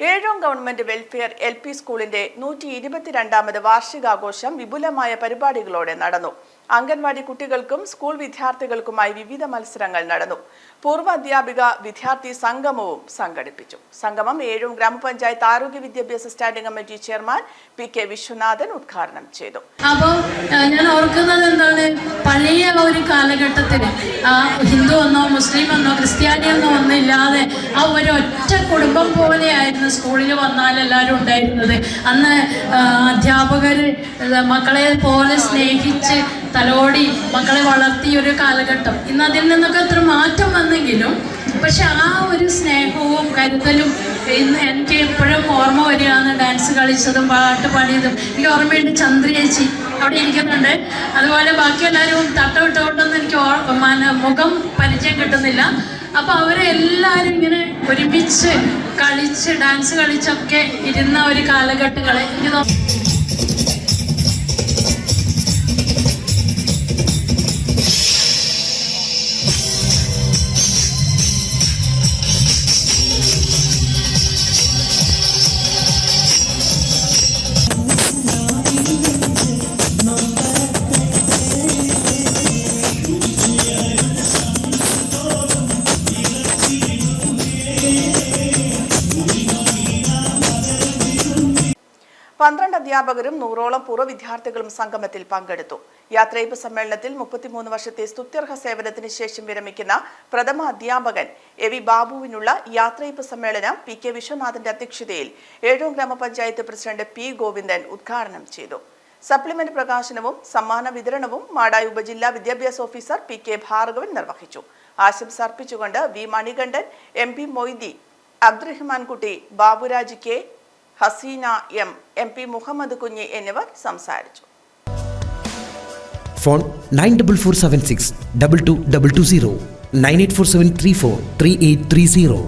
Ezhome government welfare L P സ്കൂളിന്റെ നൂറ്റി ഇരുപത്തിരണ്ടാമത് വാർഷികാഘോഷം വിപുലമായ പരിപാടികളോടെ നടന്നു. അംഗൻവാടി കുട്ടികൾക്കും സ്കൂൾ വിദ്യാർത്ഥികൾക്കുമായി വിവിധ മത്സരങ്ങൾ നടന്നു. പൂർവ അധ്യാപിക വിദ്യാർത്ഥി സംഗമവും സംഘടിപ്പിച്ചു. സംഗമം ഏഴും ഗ്രാമപഞ്ചായത്ത് ആരോഗ്യ വിദ്യാഭ്യാസ standing committee chairman P K Viswanathan ഉദ്ഘാടനം ചെയ്തു. അപ്പോൾ ഞാൻ ഓർക്കുന്നത് എന്താണ്? പഴയ ഒരു കാലഘട്ടത്തിൽ ഹിന്ദു എന്നോ മുസ്ലിം എന്നോ ക്രിസ്ത്യാനി എന്നോ ഒന്നും ഇല്ലാതെ ആ ഒരു ഒറ്റ കുടുംബം പോലെയായിരുന്നു സ്കൂളിൽ വന്നാൽ എല്ലാവരും ഉണ്ടായിരുന്നത്. അന്ന് അധ്യാപകർ മക്കളെ പോലെ സ്നേഹിച്ച് തലോടി മക്കളെ വളർത്തിയ ഒരു കാലഘട്ടം. ഇന്ന് അതിൽ നിന്നൊക്കെ അത്ര മാറ്റം വന്നെങ്കിലും പക്ഷെ ആ ഒരു സ്നേഹവും കരുതലും ഇന്ന് എനിക്ക് എപ്പോഴും ഓർമ്മ വരികയാണ്. ഡാൻസ് കളിച്ചതും പാട്ട് പാടിയതും. എനിക്ക് ഓർമ്മയുണ്ട് ചന്ദ്രയേച്ചി അവിടെ ഇരിക്കുന്നുണ്ട്. അതുപോലെ ബാക്കി എല്ലാവരും തട്ടമിട്ടുകൊണ്ടൊന്നും എനിക്ക് മുഖം പരിചയം കിട്ടുന്നില്ല. അപ്പോൾ അവരെല്ലാവരും ഇങ്ങനെ ഒരുമിച്ച് കളിച്ച് ഡാൻസ് കളിച്ചൊക്കെ ഇരുന്ന ഒരു കാലഘട്ടങ്ങളെ എനിക്ക് തോന്നുന്നു. പന്ത്രണ്ട് അധ്യാപകരും നൂറോളം പൂർവ വിദ്യാർത്ഥികളും സംഗമത്തിൽ പങ്കെടുത്തു. യാത്രയപ്പ് സമ്മേളനത്തിൽ മുപ്പത്തിമൂന്ന് വർഷത്തെ സ്തുത്യർഹ സേവനത്തിന് ശേഷം വിരമിക്കുന്ന പ്രഥമ അധ്യാപകൻ എ വി ബാബുവിനുള്ള യാത്രയപ്പ് സമ്മേളനം പി കെ വിശ്വനാഥന്റെ അധ്യക്ഷതയിൽ ഏഴോം ഗ്രാമപഞ്ചായത്ത് പ്രസിഡന്റ് പി ഗോവിന്ദൻ ഉദ്ഘാടനം ചെയ്തു. സപ്ലിമെന്റ് പ്രകാശനവും സമ്മാന വിതരണവും മാടായി ഉപജില്ലാ വിദ്യാഭ്യാസ ഓഫീസർ പി കെ ഭാർഗവൻ നിർവഹിച്ചു. ആശംസ അർപ്പിച്ചുകൊണ്ട് V Manikandan M P Moithi Abdurahman Kutty Baburaj K Haseena M M P Muhammad Kunhi എന്നിവർ സംസാരിച്ചു. Phone nine double four seven six double two double two zero nine eight four seven three four three eight three zero.